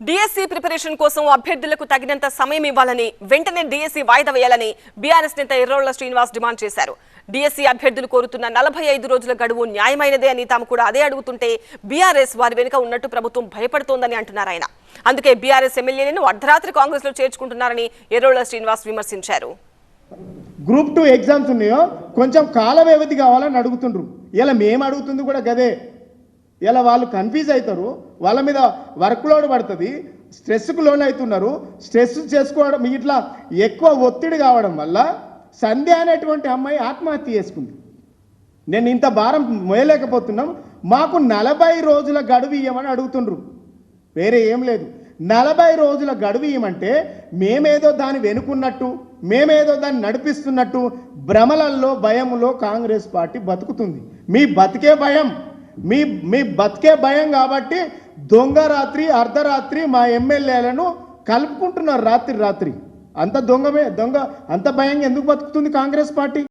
DSC preparation కోసం అభ్యర్థులకు తగినంత సమయం ఇవ్వాలని వెంటనే డిఎస్సీ వాయిదా వేయాలని బీఆర్ఎస్ నేత ఎర్రోళ్ళ శ్రీనివాస్ డిమాండ్ చేశారు. డిఎస్సీ అభ్యర్థులు కోరుతున్న నలభై ఐదు రోజుల గడువు న్యాయమైనదే అని తాము కూడా అదే అడుగుతుంటే బీఆర్ఎస్ వారి వెనుక ఉన్నట్టు ప్రభుత్వం భయపడుతోందని అంటున్నారు ఆయన. అందుకే బీఆర్ఎస్ ఎమ్మెల్యేలను అర్ధరాత్రి కాంగ్రెస్లో చేర్చుకుంటున్నారని ఎర్రోళ్ళ శ్రీనివాస్ విమర్శించారు. గ్రూప్ టూ ఎగ్జామ్స్ ఉన్నాయో కొంచెం కాల వ్యవధి కావాలని అడుగుతుండ్రు. ఇలా మేము అడుగుతుంది కూడా గదే. ఇలా వాళ్ళు కన్ఫ్యూజ్ అవుతారు వాళ్ళ మీద వర్క్ లోడ్ పడుతుంది స్ట్రెస్కు లోన్ అవుతున్నారు స్ట్రెస్ చేసుకోవడం ఇట్లా ఎక్కువ ఒత్తిడి కావడం వల్ల సంధ్య అనేటువంటి అమ్మాయి ఆత్మహత్య చేసుకుంది. నేను ఇంత భారం మోయలేకపోతున్నాం మాకు నలభై రోజుల గడువు ఇవ్వమని అడుగుతుండ్రు. వేరే ఏం లేదు. నలభై రోజుల గడువు ఇవ్వమంటే మేమేదో దాన్ని వెనుకున్నట్టు మేమేదో దాన్ని నడిపిస్తున్నట్టు భ్రమలల్లో భయంలో కాంగ్రెస్ పార్టీ బతుకుతుంది. మీ బతికే భయం. మీ మీ బతికే భయం కాబట్టి దొంగ రాత్రి అర్ధరాత్రి మా ఎమ్మెల్యేలను కలుపుకుంటున్నారు రాత్రి రాత్రి. అంత దొంగమే దొంగ అంత భయంగా ఎందుకు బతుకుతుంది కాంగ్రెస్ పార్టీ?